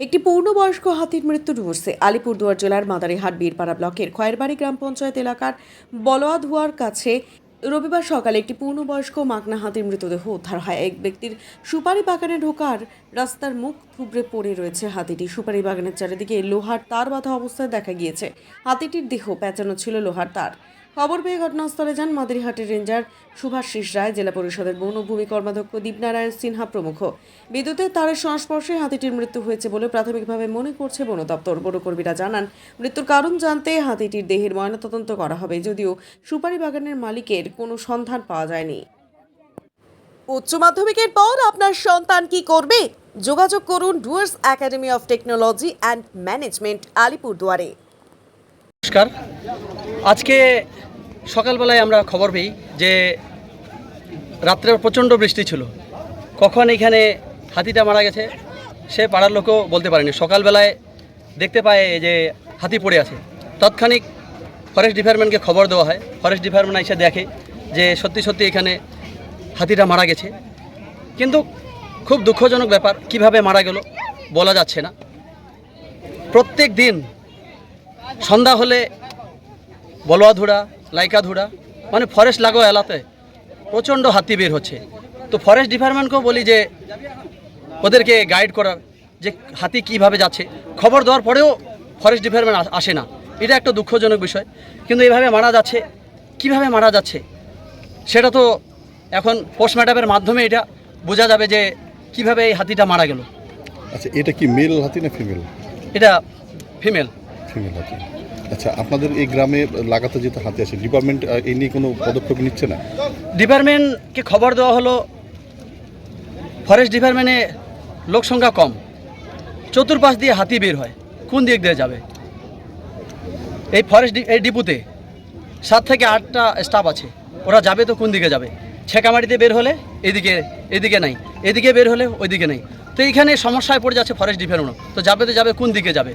একটি পূর্ণবয়স্ক হাতির মৃত্যু ডুবুরছে আলিপুরদুয়ার জেলার মাদারিহাট বীরপাড়া ব্লকের খয়েরবাড়ি গ্রাম পঞ্চায়েত এলাকার বলোয়াধুয়ার কাছে রবিবার সকালে একটি পূর্ণবয়স্ক মাগনা হাতির মৃতদেহ উদ্ধার হয়। এক ব্যক্তির সুপারি বাগানে ঢোকার রাস্তার মুখ থুবড়ে পড়ে রয়েছে হাতিটি। সুপারি বাগানের চারিদিকে লোহার তার বাঁধা অবস্থায় দেখা গিয়েছে। হাতিটির দেহ প্যাঁচানো ছিল লোহার তার। খবর পেয়ে ঘটনাস্থলে যান মাদারিহাটের রেঞ্জার সুভাষিস রায় জেলা পরিষদের বনভূমি কর্মাধ্যক্ষ দীপনারায়ণ সিনহা প্রমুখ। বিদ্যুতের তারের সংস্পর্শে হাতিটির মৃত্যু হয়েছে বলে প্রাথমিকভাবে মনে করছে বন দপ্তর। বনকর্মীরা জানান মৃত্যুর কারণ জানতে হাতিটির দেহের ময়নাতদন্ত করা হবে যদিও সুপারি বাগানের মালিকের কোনো সন্ধান পাওয়া যায়নি। উচ্চ মাধ্যমিকের পর আপনার সন্তান কি করবে? যোগাযোগ করুন Dooars academy of technology and management আলিপুরদুয়ারে। নমস্কার। আজকে সকালবেলায় আমরা খবর পেই যে রাত্রে প্রচণ্ড বৃষ্টি ছিল। কখন এখানে হাতিটা মারা গেছে, সে পাড়ার লোকও বলতে পারেনি। সকালবেলায় দেখতে পায় যে হাতি পড়ে আছে। তৎক্ষণিক ফরেস্ট ডিপার্টমেন্টকে খবর দেওয়া হয়। ফরেস্ট ডিপার্টমেন্ট এসে দেখে যে সত্যি সত্যি এখানে হাতিটা মারা গেছে। কিন্তু খুব দুঃখজনক ব্যাপার, কীভাবে মারা গেল বলা যাচ্ছে না। প্রত্যেক দিন সন্ধ্যা হলে বলোয়াধুরা লাইকাধুরা মানে ফরেস্ট লাগো এলাতে প্রচণ্ড হাতি বের হচ্ছে। তো ফরেস্ট ডিপার্টমেন্টকেও বলি যে ওদেরকে গাইড করার যে হাতি কীভাবে যাচ্ছে খবর দেওয়ার পরেও ফরেস্ট ডিপার্টমেন্ট আসে না। এটা একটা দুঃখজনক বিষয়। কিন্তু এইভাবে মারা যাচ্ছে কীভাবে মারা যাচ্ছে সেটা তো এখন পোস্টমর্টমের মাধ্যমে এটা বোঝা যাবে যে কীভাবে এই হাতিটা মারা গেল। আচ্ছা এটা কি মেল হাতি না ফিমেল এটা ফিমেল ফিমেল হাতি। আচ্ছা আপনাদের এই গ্রামে লাগাতে যেতে হাতি আছে ডিপার্টমেন্ট এই নিয়ে কোনো পদক্ষেপ নিচ্ছে না? ডিপার্টমেন্টকে খবর দেওয়া হলো ফরেস্ট ডিপার্টমেন্টে লোক সংখ্যা কম। চতুর্পাশ দিয়ে হাতি বের হয়, কোন দিক দিয়ে যাবে? এই ফরেস্ট এই ডিপুতে সাত থেকে আটটা স্টাফ আছে, ওরা যাবে তো কোন দিকে যাবে? ছেকামাটিতে বের হলে এদিকে এদিকে নাই, এদিকে বের হলে ওইদিকে নেই। তো এইখানে সমস্যায় পড়ে যাচ্ছে ফরেস্ট ডিপার্টমেন্ট তো যাবে তো যাবে, কোন দিকে যাবে?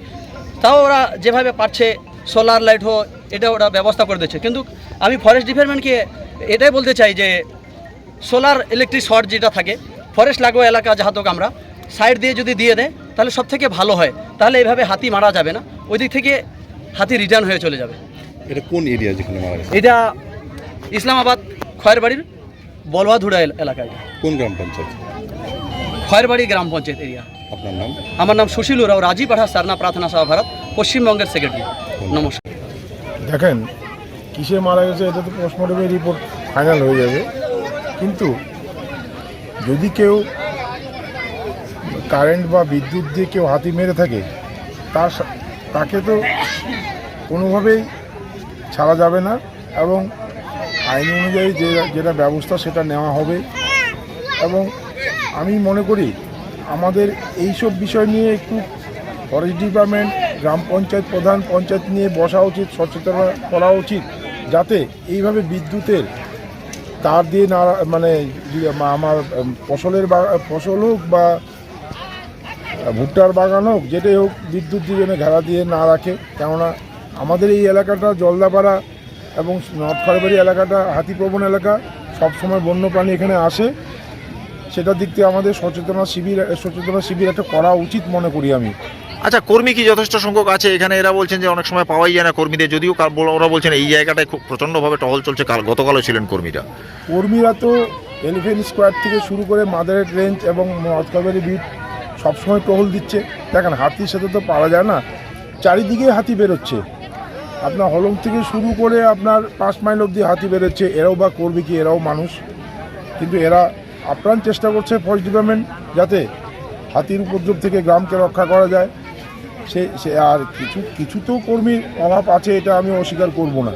তাও ওরা যেভাবে পারছে সোলার লাইট হোক এটা ওরা ব্যবস্থা করে দিচ্ছে কিন্তু আমি ফরেস্ট ডিপার্টমেন্টকে এটাই বলতে চাই যে সোলার ইলেকট্রিক শর্ট যেটা থাকে ফরেস্ট লাগোয়া এলাকা যাহা হোক আমরা সাইড দিয়ে যদি দিয়ে দেয় তাহলে সব থেকে ভালো হয়। তাহলে এভাবে হাতি মারা যাবে না ওই দিক থেকে হাতি রিটার্ন হয়ে চলে যাবে। এটা কোন এরিয়া যেখানে মারা গেছে? এটা ইসলামাবাদ খয়েরবাড়ির বলওয়াধুরা এল- এলাকায় কোন গ্রাম পঞ্চায়েত? খয়েরবাড়ি গ্রাম পঞ্চায়েত এরিয়া। আপনার নাম? আমার নাম সুশীল উরাও রাজীব পাঠা সারনা প্রার্থনা সভা ভারত পশ্চিমবঙ্গের সেক্রেটারি নমস্কার। দেখেন কিসে মারা গেছে এটা তো পোস্টমর্টমের রিপোর্ট ফাইনাল হয়ে যাবে। কিন্তু যদি কেউ কারেন্ট বা বিদ্যুৎ দিয়ে কেউ হাতি মেরে থাকে তার তাকে তো কোনোভাবেই ছাড়া যাবে না এবং আইন অনুযায়ী যে যেটা ব্যবস্থা সেটা নেওয়া হবে। এবং আমি মনে করি আমাদের এইসব বিষয় নিয়ে একটু ফরেস্ট ডিপার্টমেন্ট গ্রাম পঞ্চায়েত প্রধান পঞ্চায়েত নিয়ে বসা উচিত, সচেতন করা উচিত, যাতে এইভাবে বিদ্যুতের তার দিয়ে না মানে আমার ফসলের ফসল হোক বা ভুট্টার বাগান হোক, যেটাই হোক, বিদ্যুৎ দিয়ে যেন ঘেরা দিয়ে না রাখে। কেননা, আমাদের এই এলাকাটা জলদাপাড়া এবং নর্থ এলাকাটা হাতিপ্রবণ এলাকা, সবসময় বন্যপ্রাণী এখানে আসে। সেটার দিক থেকে আমাদের সচেতনা শিবির সচেতনা শিবির একটা করা উচিত মনে করি আমি। আচ্ছা কর্মী কি যথেষ্ট সংখ্যক আছে? এখানে এরা বলছেন যে অনেক সময় পাওয়াই যায় না কর্মীদের। যদিও ওরা বলছেন এই জায়গাটায় খুব প্রচণ্ডভাবে টহল চলছে। কাল গতকালও ছিলেন কর্মীরা। কর্মীরা তো এলিফেন্ট স্কোয়ার থেকে শুরু করে মাদারেট রেঞ্জ এবং মতকাবেরি বিট সবসময় টহল দিচ্ছে। দেখেন, হাতির সাথে তো পারা যায় না। চারিদিকে হাতি বেরোচ্ছে। আপনার হলং থেকে শুরু করে আপনার পাঁচ মাইল অবধি হাতি বেরোচ্ছে। এরাও বা করবে কি, এরাও মানুষ। কিন্তু এরা আপ্রাণ চেষ্টা করছে ফরেস্ট ডিপার্টমেন্ট যাতে হাতির উপদ্রব থেকে গ্রামকে রক্ষা করা যায়। সে সে আর কিছু কিছু তো কর্মীর অভাব আছে এটা আমি অস্বীকার করব না।